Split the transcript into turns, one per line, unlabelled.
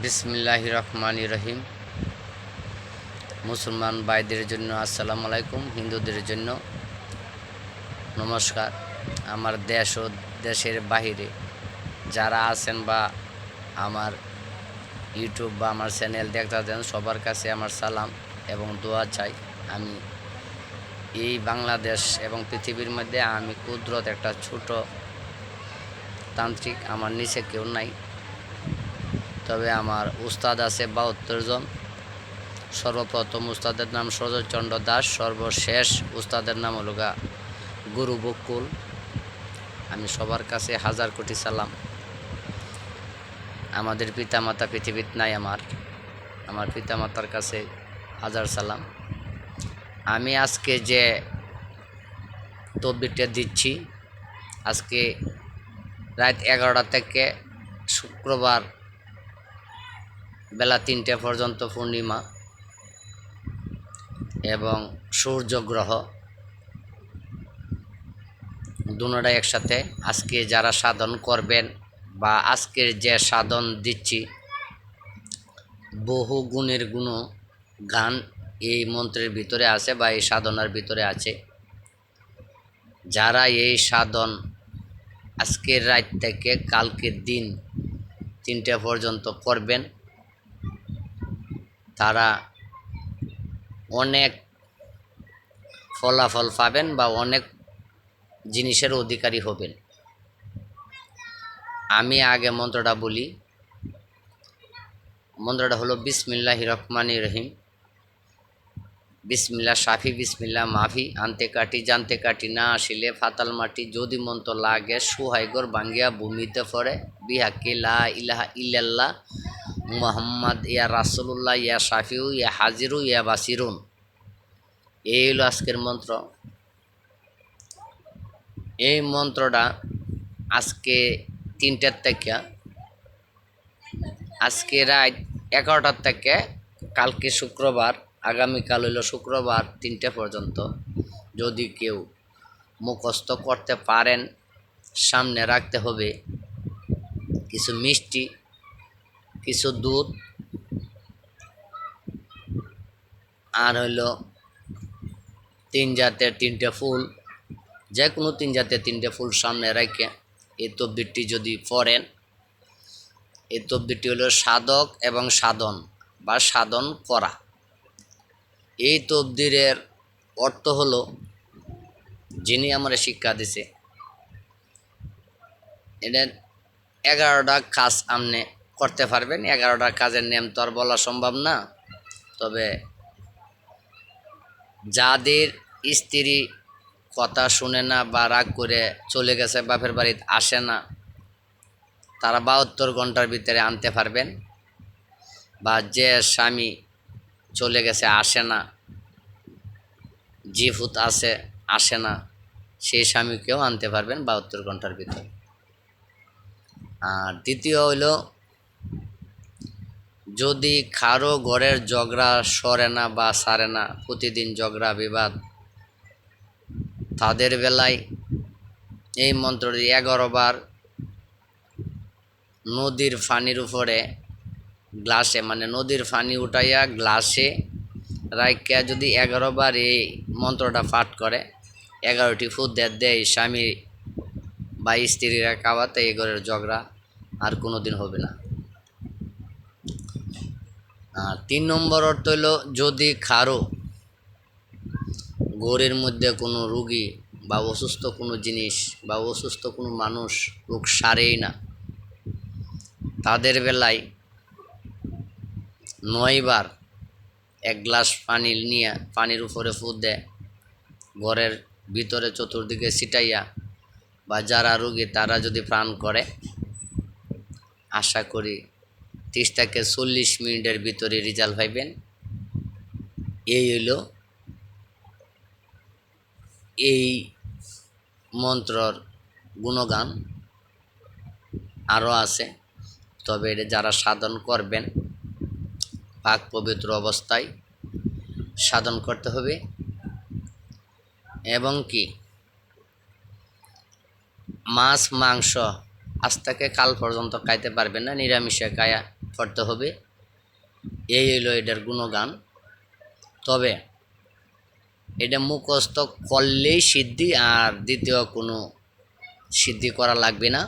বিসমিল্লাহ রহমান রহিম। মুসলমান ভাইদের জন্য আসসালামু আলাইকুম, হিন্দুদের জন্য নমস্কার। আমার দেশ ও দেশের বাহিরে যারা আছেন বা আমার ইউটিউব বা আমার চ্যানেল দেখতে দেন সবার কাছে আমার সালাম এবং দোয়া চাই। আমি এই বাংলাদেশ এবং পৃথিবীর মধ্যে আমি কুদরত একটা ছোট তান্ত্রিক, আমার নিচে কেউ নাই। তবে আমার উস্তাদ আছে বাহাত্তর জন। সর্বপ্রথম উস্তাদের নাম সজরচন্দ্র দাস, সর্বশেষ উস্তাদের নাম হলো গা গুরু বকুল। আমি সবার কাছে হাজার কোটি সালাম। আমাদের পিতামাতা পৃথিবীত নাই আমার। আমার পিতামাতার কাছে হাজার সালাম। আমি আজকে যে তববিরটা দিচ্ছি, আজকে রাত এগারোটা থেকে শুক্রবার বেলা তিনটে পর্যন্ত পূর্ণিমা এবং সূর্যগ্রহ। দুটাই একসাথে। আজকে যারা সাধন করবেন বা আজকের যে সাধন দিচ্ছি, বহু গুণের গুণ গান এই মন্ত্রের ভিতরে আছে বা এই সাধনার ভিতরে আছে। যারা এই সাধন আজকের রাত থেকে কালকের দিন তিনটে পর্যন্ত করবেন তারা অনেক ফলাফল পাবেন বা অনেক জিনিসের অধিকারী হবেন। আমি আগে মন্ত্রটা বলি। মন্ত্রটা হলো বিসমিল্লাহ রহমানি রহিম। বিসমিল্লা সাফি বিসমিল্লা মাফি, আনতে কাটি, জানতে কাটি, না আসিলে ফাতাল মাটি, যদি মন্ত্র লাগে সুহাইগর ভাঙ্গিয়া ভূমিতে পড়ে। বিহাকি লা ইলাহা ইল্লাল্লাহ মোহাম্মদ, ইয়া রাসুল্লাহ ইয়া শাফিউ, ইয়া হাজিরু, ইয়া বাসিরুন। এই হলো আজকের মন্ত্র। এই মন্ত্রটা আজকে তিনটার থেকে, আজকে রাত এগারোটার থেকে কালকে শুক্রবার, আগামীকাল হইল শুক্রবার তিনটে পর্যন্ত। যদি কেউ মুখস্থ করতে পারেন, সামনে রাখতে হবে কিছু মিষ্টি। কিছু দুধ, আর হইল তিন জাতের তিনটে ফুল যে কোনো তিন জাতের তিনটে ফুল সামনে রেখে, এই তব্বিরটি যদি পড়েন এই তব্বিরটি হলো সাধক এবং সাধন বা সাধন করা। এই তবদিরের অর্থ হলো, যিনি আমরা শিক্ষা দিছে এটা এগারোটা কাজ আপনি করতে পারবেন। এগারোটা কাজের নেম তো আর বলা সম্ভব না। তবে যাদের স্ত্রী কথা শুনে না বা রাগ করে চলে গেছে, বাপের বাড়িতে আসে না, তারা বাহাত্তর ঘণ্টার ভিতরে আনতে পারবেন। বা যে স্বামী চলে গেছে, আসে না জিফুত আছে, আসে না, সেই স্বামীকেও আনতে পারবেন বাহাত্তর ঘণ্টার ভিতরে। আর দ্বিতীয় হইল যদি কারও ঘরের ঝগড়া সরে না বা সারে না, প্রতিদিন ঝগড়া, বিবাদ, তাদের বেলায় এই মন্ত্রটি এগারো বার নদীর ফানির উপরে গ্লাসে মানে নদীর ফানি উঠাইয়া গ্লাসে রাইকা যদি এগারো বার এই মন্ত্রটা পাঠ করে, এগারোটি ফুট দেয় দেয় স্বামী বা স্ত্রীরা খাওয়াতে এই ঘরের ঝগড়া আর কোনো দিন হবে না। তিন নম্বর অর্থ হইল যদি খারো ঘরের মধ্যে কোনো রুগী বা অসুস্থ কোনো জিনিস বা অসুস্থ কোনো মানুষ রোগ সারেই না, তাদের বেলায় নয়বার এক গ্লাস পানি নিয়ে পানির উপরে ফুট দেয়, ঘরের ভিতরে চতুর্দিকে ছিটাইয়া বা যারা রুগী তারা যদি প্রাণ করে, আশা করি তিরিশ থেকে চল্লিশ মিনিটের ভিতরে রেজাল্ট পাইবেন। এই হইল এই মন্ত্রর গুণগান। আরও আছে, তবে এটা যারা সাধন করবেন, পাক পবিত্র অবস্থায় সাধন করতে হবে। এবং কি? মাছ, মাংস আজ থেকে কাল পর্যন্ত খাইতে পারবে না, নিরামিষে কায়া করতে হবে। এই হইল এটার গুণগান। তবে এটা মুখস্থ করলেই সিদ্ধি, আর দ্বিতীয় কোনো সিদ্ধি করা লাগবে না।